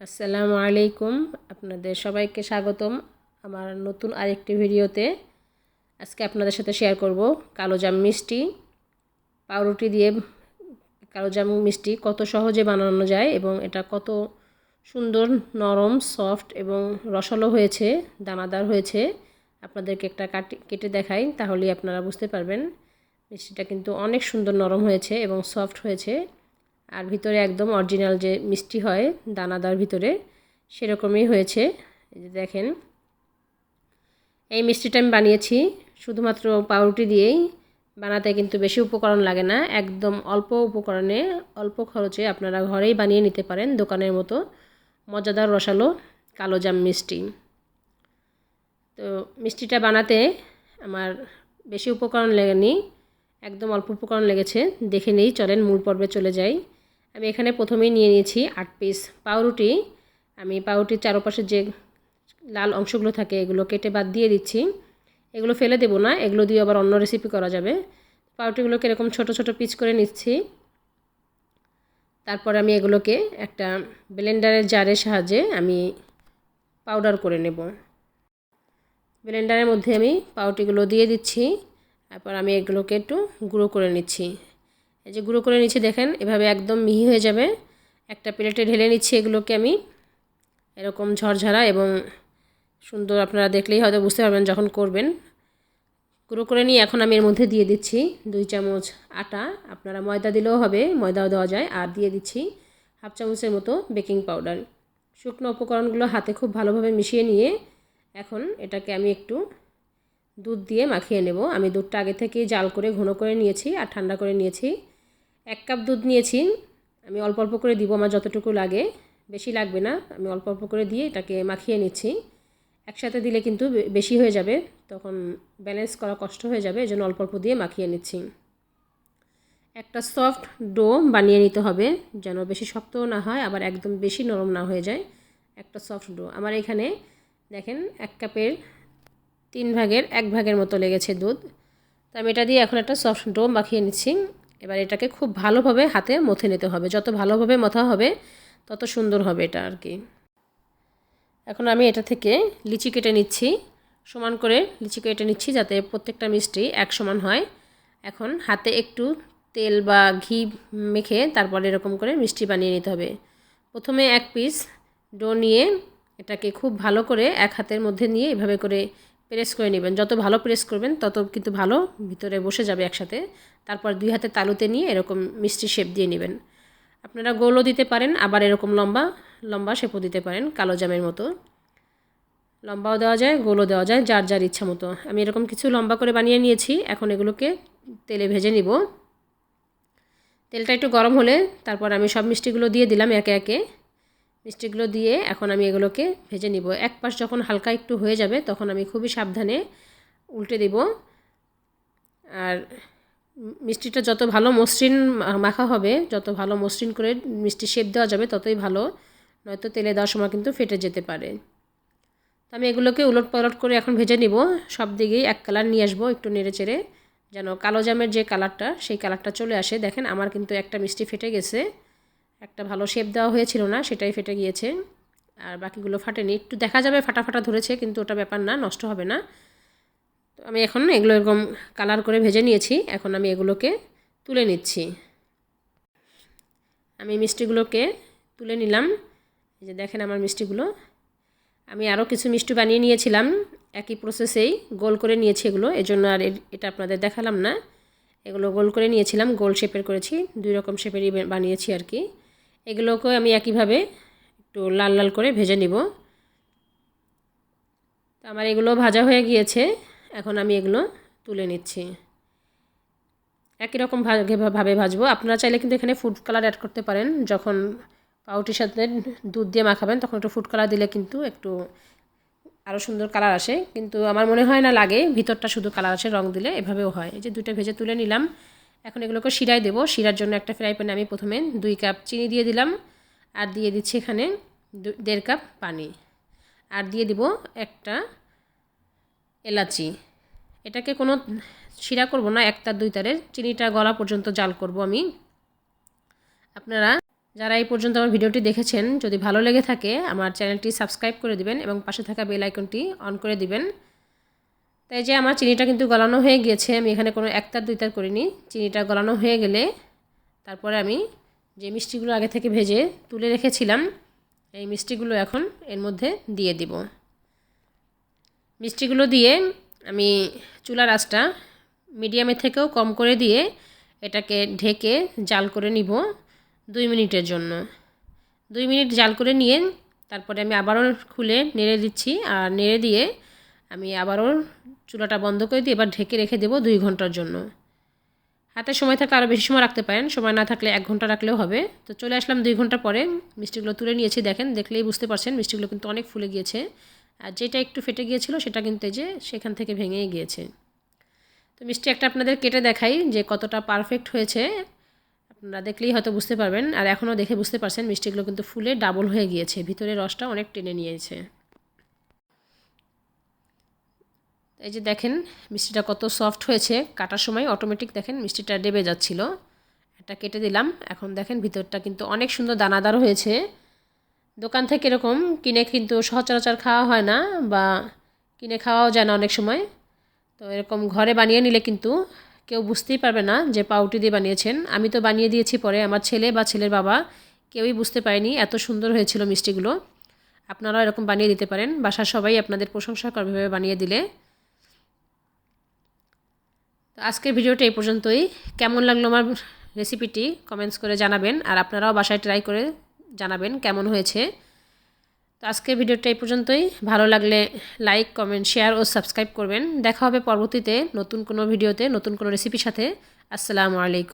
আসসালামু আলাইকুম। আপনাদের সবাইকে স্বাগতম আমার নতুন আরেকটি ভিডিওতে। আজকে আপনাদের সাথে শেয়ার করব কালোজাম মিষ্টি। পাউরুটি দিয়ে কালোজাম মিষ্টি কত সহজে বানানো যায় এবং এটা কত সুন্দর, নরম সফট এবং রসালো হয়েছে, দানাদার হয়েছে। আপনাদেরকে একটা কাটি, কেটে দেখাই তাহলেই আপনারা বুঝতে পারবেন। মিষ্টিটা কিন্তু অনেক সুন্দর নরম হয়েছে এবং সফট হয়েছে। আর ভিতরে একদম অরিজিনাল যে মিষ্টি হয় দানাদার ভিতরে, সেরকমই হয়েছে। এই যে দেখেন, এই মিষ্টিটা আমি বানিয়েছি, শুধুমাত্র পাউরুটি দিয়েই। বানাতে কিন্তু বেশি উপকরণ লাগে না, একদম অল্প উপকরণে, অল্প খরচে আপনারা ঘরেই বানিয়ে নিতে পারেন দোকানের মতো। মজাদার রসালো কালোজাম মিষ্টি। তো মিষ্টিটা বানাতে আমার বেশি উপকরণ লেগেনি, একদম অল্প উপকরণ লেগেছে। দেখে নেই, চলেন মূল পর্বে চলে যাই। আমি এখানে প্রথমেই নিয়ে নিয়েছি আট পিস পাউরুটি। আমি পাউরুটির চারপাশে যে লাল অংশগুলো থাকে, এগুলো কেটে বাদ দিয়ে দিচ্ছি। এগুলো ফেলে দেবো না, এগুলো দিয়ে আবার অন্য রেসিপি করা যাবে। পাউরুটিগুলোকে এরকম ছোট ছোট পিচ করে নিচ্ছি। তারপর আমি এগুলোকে একটা ব্লেন্ডারের জারের সাহায্যে আমি পাউডার করে নেব। ব্লেন্ডারের মধ্যে আমি পাউরুটিগুলো দিয়ে দিচ্ছি। তারপর আমি এগুলোকে একটু গুঁড়ো করে নিচ্ছি। এই যে গুঁড়ো করে নিচ্ছি, দেখেন, এভাবে একদম মিহি হয়ে যাবে। একটা প্লেটে ঢেলে নিচ্ছি এগুলোকে আমি, এরকম ঝরঝরা এবং সুন্দর আপনারা দেখলেই হয়তো বুঝতে পারবেন যখন করবেন। গুঁড়ো করে নিয়ে এখন আমি এর মধ্যে দিয়ে দিচ্ছি দুই চামচ আটা, আপনারা ময়দা দিলেও হবে, ময়দাও দেওয়া যায়। আর দিয়ে দিচ্ছি হাফ চামচের মতো বেকিং পাউডার। শুকনো উপকরণগুলো হাতে খুব ভালোভাবে মিশিয়ে নিয়ে এখন এটাকে আমি একটু দুধ দিয়ে মাখিয়ে নেব। আমি দুধটা আগে থেকেই জাল করে, ঘন করে নিয়েছি আর ঠান্ডা করে নিয়েছি। এক কাপ দুধ নিয়েছি। আমি অল্প অল্প করে দিব আমার যতটুকু লাগে। বেশি লাগবে না। আমি অল্প অল্প করে দিয়ে এটাকে মাখিয়ে নিচ্ছি। একসাথে দিলে কিন্তু বেশি হয়ে যাবে। তখন ব্যালেন্স করা কষ্ট হয়ে যাবে। এজন্য অল্প অল্প দিয়ে মাখিয়ে নিচ্ছি। একটা সফট ডো বানিয়ে নিতে হবে। যেন বেশি শক্তও না হয়, আবার একদম বেশি নরম না হয়ে যায়। একটা সফট ডো আমার এখানে দেখেন, এক কাপের তিন ভাগের এক ভাগের মতো লেগেছে দুধ। তো আমি এটা দিয়ে এখন একটা সফট ডো মাখিয়ে নিচ্ছি। এবার এটাকে খুব ভালোভাবে হাতে মথে নিতে হবে। যত ভালোভাবে মথা হবে, তত সুন্দর হবে এটা আর কি। এখন আমি এটা থেকে লিচি কেটে নিচ্ছি। সমান করে লিচি কেটে নিচ্ছি যাতে প্রত্যেকটা মিষ্টি এক সমান হয়। এখন হাতে একটু তেল বা ঘি মেখে তারপর এরকম করে মিষ্টি বানিয়ে নিতে হবে। প্রথমে এক পিস ডো নিয়ে এটাকে খুব ভালো করে এক হাতের মধ্যে নিয়ে এভাবে করে প্রেস করে নেবেন। যত ভালো প্রেস করবেন, তত কিন্তু ভালো ভিতরে বসে যাবে একসাথে। তারপর দুই হাতে তালুতে নিয়ে এরকম মিষ্টি শেপ দিয়ে নেবেন। আপনারা গোলও দিতে পারেন, আবার এরকম লম্বা লম্বা শেপও দিতে পারেন, কালো জামের মতো। লম্বাও দেওয়া যায়, গোলও দেওয়া যায়, যার যার ইচ্ছা মতো। আমি এরকম কিছু লম্বা করে বানিয়ে নিয়েছি, এখন এগুলোকে তেলে ভেজে নিব। তেলটা একটু গরম হলে, তারপর আমি সব মিষ্টিগুলো দিয়ে দিলাম একে একে। মিষ্টিগুলো দিয়ে এখন আমি এগুলোকে ভেজে নিব। এক পাশ যখন হালকা একটু হয়ে যাবে, তখন আমি খুবই সাবধানে উল্টে দেব। আর মিষ্টিটা যত ভালো মসৃণ মাখা হবে, যত ভালো মসৃণ করে মিষ্টি শেপ দেওয়া যাবে, ততই ভালো। নয়তো তেলে দেওয়ার সময় কিন্তু ফেটে যেতে পারে। তো আমি এগুলোকে উলট পালট করে এখন ভেজে নিব। সব দিকেই এক কালার নিয়ে আসব একটু নেড়ে চেড়ে, যেন কালো জামের যে কালারটা সেই কালারটা চলে আসে। দেখেন আমার কিন্তু একটা মিষ্টি ফেটে গেছে। একটা ভালো শেপ দেওয়া হয়েছিল না, সেটাই ফেটে গিয়েছে। আর বাকিগুলো ফাটেনি। একটু দেখা যাবে ফাটা ফাটা ধরেছে, কিন্তু ওটা ব্যাপার না, নষ্ট হবে না। তো আমি এখন এগুলো এরকম কালার করে ভেজে নিয়েছি। এখন আমি এগুলোকে তুলে নিচ্ছি। আমি মিষ্টিগুলোকে তুলে নিলাম। এই যে দেখেন আমার মিষ্টিগুলো। আমি আরও কিছু মিষ্টি বানিয়ে নিয়েছিলাম। একই প্রসেসেই গোল করে নিয়েছি এগুলো। এজন্য আর এটা আপনাদের দেখালাম না। এগুলো গোল করে নিয়েছিলাম, গোল শেপের করেছি। দুই রকম শেপেরই বানিয়েছি আর কি। এগুলোকেও আমি একইভাবে একটু লাল লাল করে ভেজে নিব। তো আমার এগুলো ভাজা হয়ে গিয়েছে, এখন আমি এগুলো তুলে নিচ্ছি। একই রকম ভাবে ভাজবো। আপনারা চাইলে কিন্তু এখানে ফুড কালার অ্যাড করতে পারেন। যখন পাউটির সাথে দুধ দিয়ে মাখাবেন, তখন একটু ফুড কালার দিলে কিন্তু একটু আরও সুন্দর কালার আসে। কিন্তু আমার মনে হয় না লাগে, ভিতরটা শুধু কালার আসে, রং দিলে এভাবেও হয়। এই যে দুইটা ভেজে তুলে নিলাম। এখন এগুলোকে শিরায় দেবো। শিরার জন্য একটা ফ্রাই প্যানে আমি প্রথমে দুই কাপ চিনি দিয়ে দিলাম। আর দিয়ে দিচ্ছি এখানে দেড় কাপ পানি। আর দিয়ে দিব একটা এলাচি। এটাকে কোনো শিরা করব না এক তার দুই তারের। চিনিটা গলা পর্যন্ত জাল করব আমি। আপনারা যারা এই পর্যন্ত আমার ভিডিওটি দেখেছেন, যদি ভালো লেগে থাকে, আমার চ্যানেলটি সাবস্ক্রাইব করে দিবেন এবং পাশে থাকা বেল আইকনটি অন করে দিবেন। তাই যে আমার চিনিটা কিন্তু গলানো হয়ে গিয়েছে, আমি এখানে কোনো একতার, দুইতার করিনি। চিনিটা গলানো হয়ে গেলে তারপরে আমি যে মিষ্টিগুলো আগে থেকে ভেজে তুলে রেখেছিলাম, এই মিষ্টিগুলো এখন এর মধ্যে দিয়ে দিব। মিষ্টিগুলো দিয়ে আমি চুলার আঁচটা মিডিয়ামের থেকেও কম করে দিয়ে এটাকে ঢেকে জাল করে নিব দুই মিনিটের জন্য। দুই মিনিট জাল করে নিয়ে তারপরে আমি আবারও খুলে নেড়ে দিচ্ছি, আর নেড়ে দিয়ে আমি আবারও চুলাটা বন্ধ করে দিয়ে এবার ঢেকে রেখে দেবো দুই ঘণ্টার জন্য। হাতে সময় থাকলে আরও বেশি সময় রাখতে পারেন। সময় না থাকলে এক ঘণ্টা রাখলেও হবে। তো চলে আসলাম দুই ঘণ্টা পরে। মিষ্টিগুলো তুলে নিয়েছি, দেখেন, দেখলেই বুঝতে পারছেন মিষ্টিগুলো কিন্তু অনেক ফুলে গিয়েছে। আর যেটা একটু ফেটে গিয়েছিল সেটা কিন্তু এই যে সেখান থেকে ভেঙেই গিয়েছে। তো মিষ্টি একটা আপনাদের কেটে দেখাই যে কতটা পারফেক্ট হয়েছে। আপনারা দেখলেই হয়তো বুঝতে পারবেন। আর এখনও দেখে বুঝতে পারছেন মিষ্টিগুলো কিন্তু ফুলে ডাবল হয়ে গিয়েছে। ভিতরে রসটা অনেক টেনে নিয়েছে। এই যে দেখেন, মিষ্টিটা কত সফট হয়েছে। কাটার সময় অটোমেটিক দেখেন, মিষ্টিটা ডেবে যাচ্ছিল। এটা কেটে দিলাম। এখন দেখেন, ভিতরটা কিন্তু অনেক সুন্দর দানাদার হয়েছে। দোকান থেকে এরকম কিনে কিন্তু সচরাচর খাওয়া হয় না বা কিনে খাওয়াও যায় না অনেক সময়। তো এরকম ঘরে বানিয়ে নিলে কিন্তু কেউ বুঝতেই পারবে না যে পাউটি দিয়ে বানিয়েছেন। আমি তো বানিয়ে দিয়েছি পরে। আমার ছেলে বা ছেলের বাবা কেউই বুঝতে পারেনি এত সুন্দর হয়েছিল মিষ্টিগুলো। আপনারাও এরকম বানিয়ে দিতে পারেন। বাসার সবাই আপনাদের প্রশংসা করবে বানিয়ে দিলে। তো আজকের ভিডিওটা এই পর্যন্তই। কেমন লাগল আমার রেসিপিটি কমেন্টস করে জানাবেন আর আপনারাও বাসায় ট্রাই করে জানাবেন কেমন হয়েছে। তো আজকের ভিডিওটা এই পর্যন্তই। ভালো লাগলে লাইক কমেন্ট শেয়ার ও সাবস্ক্রাইব করবেন। দেখা হবে পরবর্তীতে নতুন কোনো ভিডিওতে, নতুন কোনো রেসিপির সাথে। আসসালামু আলাইকুম।